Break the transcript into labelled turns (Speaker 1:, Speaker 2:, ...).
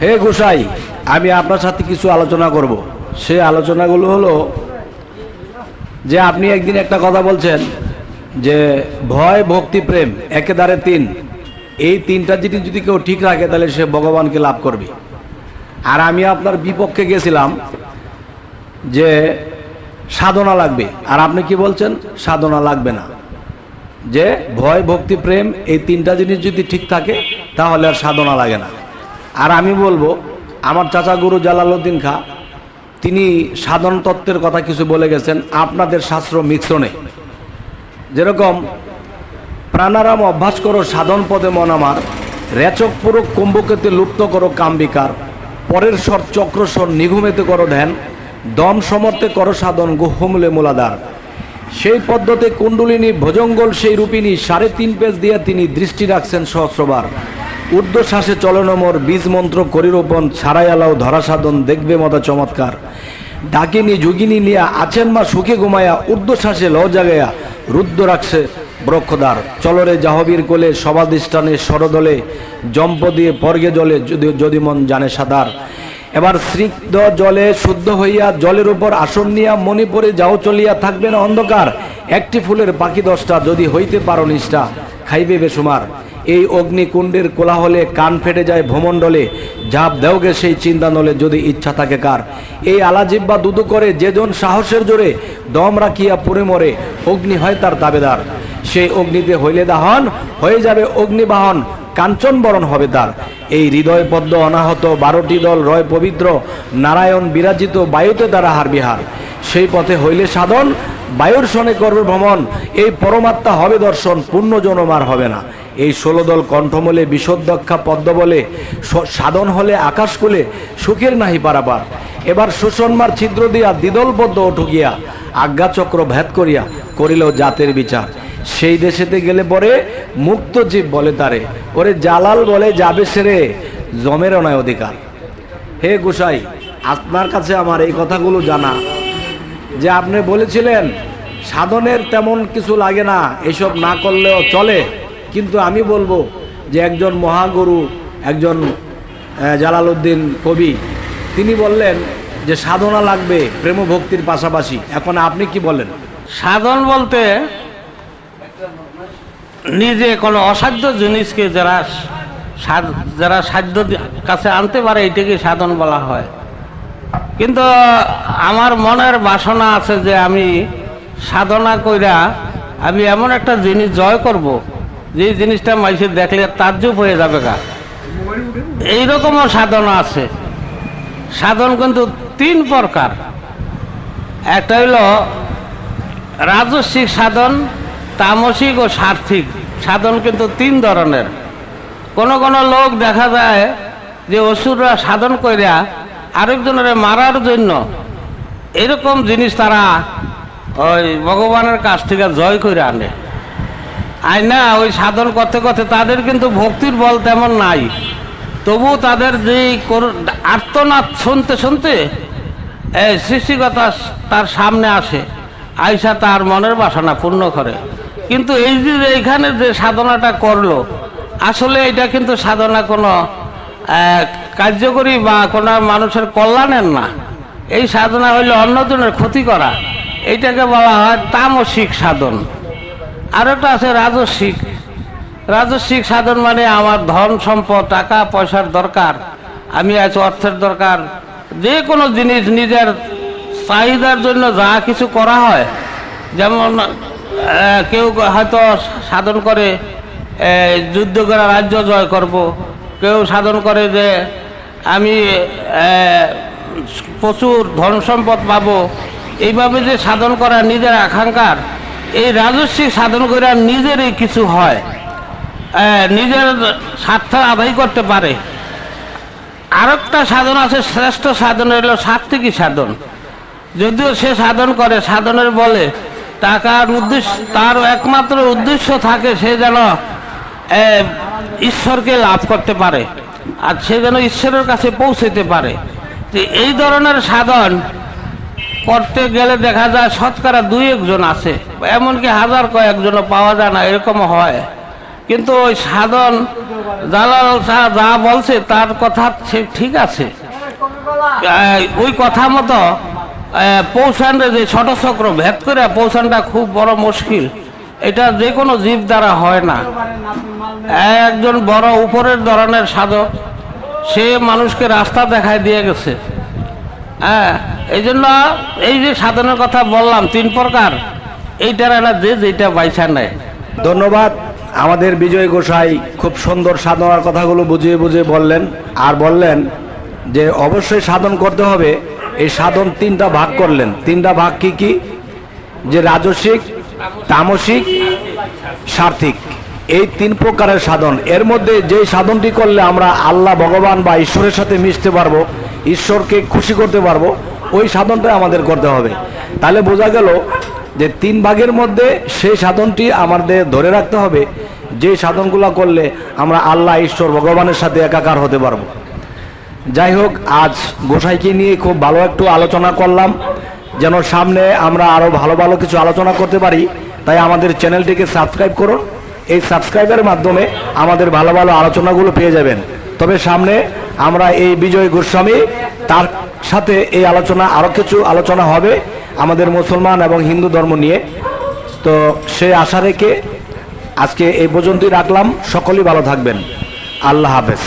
Speaker 1: হে গোসাই, আমি আপনার সাথে কিছু আলোচনা করব। সে আলোচনাগুলো হলো যে আপনি একদিন একটা কথা বলছেন যে ভয়, ভক্তি, প্রেম একেদারে তিন। এই তিনটা জিনিস যদি কেউ ঠিক রাখে, তাহলে সে ভগবানকে লাভ করবে। আর আমি আপনার বিপক্ষে গেছিলাম যে সাধনা লাগবে। আর আপনি কি বলছেন? সাধনা লাগবে না। যে ভয়, ভক্তি, প্রেম, এই তিনটা জিনিস যদি ঠিক থাকে, তাহলে আর সাধনা লাগে না। আর আমি বলব, আমার চাচা গুরু জালালউদ্দিন খা, তিনি সাধন তত্ত্বের কথা কিছু বলে গেছেন, আপনাদের শাস্ত্র মিশ্রণে। যেরকম, প্রাণারাম অভ্যাস করো, সাধন পদে মন আমার, রেচক পুরো কুম্ভকেতে লুপ্ত করো কাম্বিকার, পরের স্বর চক্রস্বর নিঘুমেতে করো ধ্যান, দম সমর্থে করো সাধন গুহমূলে মূলাধার। সেই পদ্ধতি কুণ্ডলিনী ভোজঙ্গল, সেই রূপিনী সাড়ে তিন পেজ দিয়ে তিনি দৃষ্টি রাখছেন সহস্রবার। ঊর্ধ্বশ্বাসে চলনমর বীজ মন্ত্র করিরোপণ ধরা সাধন দেখবে মতা চমৎকার। ডাকিনী যোগিনী নিয়া আছেন মা সুখে ঘুমায়া ঊর্ধ্বশ্বাসে ল জাগায়া রুদ্র রাখছে ব্রক্ষদার। চলরে জাহবীর কোলে সবাধিষ্ঠানে সরদলে জম্প দিয়ে পর্গে জলে যদি যদি মন জানে সাদার। এবার স্নিগ্ধ জলে শুদ্ধ হইয়া জলের উপর আসন নিয়া মণিপুরে যাও চলিয়া থাকবে না অন্ধকার। একটি ফুলের পাখি দশটা যদি হইতে পারো নিষ্ঠা, খাইবে বেসুমার। এই অগ্নিকুণ্ডের কোলাহলে কান ফেটে যায় ভ্রমণ্ডলে। ঝাঁপ দেওগে সেই চিন্তা নলে যদি ইচ্ছা থাকে কার। এই আলাজিব্বা দুদু করে যেজন সাহসের জোরে দম রাখিয়া পুরে মরে, অগ্নি হয় তার দাবেদার। সেই অগ্নিতে হইলে দাহন, হয়ে যাবে অগ্নিবাহন, কাঞ্চন বরণ হবে তার। এই হৃদয় পদ্ম অনাহত বারোটি দল রয় পবিত্র, নারায়ণ বিরাজিত বায়ুতে তারা হার বিহার। সেই পথে হইলে সাধন, বায়ুর সনে করবে ভ্রমণ, এই পরমাত্মা হবে দর্শন পূর্ণ জনমার হবে না। এই ষোলো দল কণ্ঠমলে, বিশোদ্দক্ষা পদ্ম বলে সাধন হলে আকাশকুলে সুখের নাহি পারাবার এবার সুষন্মার ছিদ্র দিয়া দ্বিদলবদ্ধ ওঠু গিয়া আজ্ঞাচক্র ভেদ করিয়া করিল জাতের বিচার। সেই দেশেতে গেলে পরে মুক্ত জীব বলে তারে, ওরে জালাল বলে যাবে সেরে জমের নয় অধিকার। হে গোসাই, আপনার কাছে আমার এই কথাগুলো জানা। যে আপনি বলেছিলেন, সাধনের তেমন কিছু লাগে না, এসব না করলেও চলে। কিন্তু আমি বলব যে একজন মহাগুরু, একজন জালালউদ্দিন কবি, তিনি বললেন যে সাধনা লাগবে প্রেম ভক্তির পাশাপাশি। এখন আপনি কি বলেন?
Speaker 2: সাধন বলতে নিজে কোনো অসাধ্য জিনিসকে যারা যারা সাধ্য কাছে আনতে পারে, এটাকে সাধন বলা হয়। কিন্তু আমার মনের বাসনা আছে যে আমি সাধনা কইরা আমি এমন একটা জিনিস জয় করব। যে জিনিসটা মানুষের দেখলে তাজ্জুব হয়ে যাবে গা। এইরকমও সাধনা আছে। সাধন কিন্তু তিন প্রকার। একটা হইল রাজস্বিক সাধন, তামসিক ও সার্থিক। সাধন কিন্তু তিন ধরনের। কোন কোন লোক দেখা যায় যে অসুররা সাধন কইরা আরেকজনের মারার জন্য এরকম জিনিস তারা ওই ভগবানের কাছ থেকে জয় করে আনে। আয় না, ওই সাধন করতে করতে তাদের কিন্তু ভক্তির বল তেমন নাই। তবু তাদের যে আর্তনাদ শুনতে শুনতে সৃষ্টিকতা তার সামনে আসে, আয়সা তার মনের বাসনা পূর্ণ করে। কিন্তু এই যে এইখানে যে সাধনাটা করল, আসলে এটা কিন্তু সাধনা কোনো কার্যকরী বা কোনো মানুষের কল্যাণের না। এই সাধনা হইলে অন্যজনের ক্ষতি করা। এইটাকে বলা হয় তামসিক সাধন। আর একটা আছে রাজস্বিক। রাজস্বিক সাধন মানে আমার ধন সম্পদ, টাকা, পয়সার দরকার, আমি আজ অর্থের দরকার। যে কোনো জিনিস নিজের চাহিদার জন্য যা কিছু করা হয়, যেমন কেউ হয়তো সাধন করে যুদ্ধ করে রাজ্য জয় করব। কেউ সাধন করে যে আমি প্রচুর ধন সম্পদ পাবো। এইভাবে যে সাধন করা নিজের আকাঙ্ক্ষার এই রাজস্বিক সাধন করে নিজেরই কিছু হয় নিজের স্বার্থ আদায় করতে পারে। আরেকটা সাধন আছে, শ্রেষ্ঠ সাধন হলো সাত্বিকী সাধন। যদিও সে সাধন করে, সাধনের বলে টাকার উদ্দেশ্য, তার একমাত্র উদ্দেশ্য থাকে সে যেন ঈশ্বরকে লাভ করতে পারে, আর সে যেন ঈশ্বরের কাছে পৌঁছতে পারে। এই ধরনের সাধন করতে গেলে দেখা যায় শতকরা দুই একজন আছে। এমনকি হাজার কয়েকজনও পাওয়া যায় না এরকমও হয়। কিন্তু ওই সাধন জালাল শাহ যা বলছে তার কথা ঠিক আছে। ওই কথা মতো আহ, যে ছোট চক্র ভেদ করে পৌঁছানটা খুব বড় মুশকিল। এটা যে কোনো জীব দ্বারা হয় না। একজন বড় উপরের ধরনের সাধক সে মানুষকে রাস্তা দেখায় দিয়ে গেছে। হ্যাঁ এই জন্য এই যে সাধনের কথা বললাম, তিন প্রকার। এইটার একটা যে যেটা বাইসা নেয়।
Speaker 1: ধন্যবাদ। আমাদের বিজয় গোসাই খুব সুন্দর সাধনার কথাগুলো বুঝিয়ে বুঝিয়ে বললেন আর বললেন যে অবশ্যই সাধন করতে হবে। এই সাধন তিনটা ভাগ করলেন। তিনটা ভাগ কি কি? যে রাজসিক, তামসিক, সার্থিক। এই তিন প্রকারের সাধন। এর মধ্যে যে সাধনটি করলে আমরা আল্লাহ, ভগবান বা ঈশ্বরের সাথে মিশতে পারব ঈশ্বরকে খুশি করতে পারব, ওই সাধনটাই আমাদের করতে হবে। তাহলে বোঝা গেল যে তিন ভাগের মধ্যে সেই সাধনটি আমাদের ধরে রাখতে হবে, যে সাধনগুলো করলে আমরা আল্লাহ, ঈশ্বর, ভগবানের সাথে একাকার হতে পারব। যাই হোক, আজ গোসাইকে নিয়ে খুব ভালো একটু আলোচনা করলাম, যেন সামনে আমরা আরও ভালো ভালো কিছু আলোচনা করতে পারি, তাই আমাদের চ্যানেলটিকে সাবস্ক্রাইব করুন। এই সাবস্ক্রাইবের মাধ্যমে আমাদের ভালো ভালো আলোচনাগুলো পেয়ে যাবেন। তবে সামনে আমরা এই বিজয় গোস্বামী, তার সাথে এই আলোচনা আরও কিছু আলোচনা হবে আমাদের মুসলমান এবং হিন্দু ধর্ম নিয়ে। তো সে আশা রেখে আজকে এই পর্যন্তই রাখলাম। সকলেই ভালো থাকবেন। আল্লাহ হাফেজ।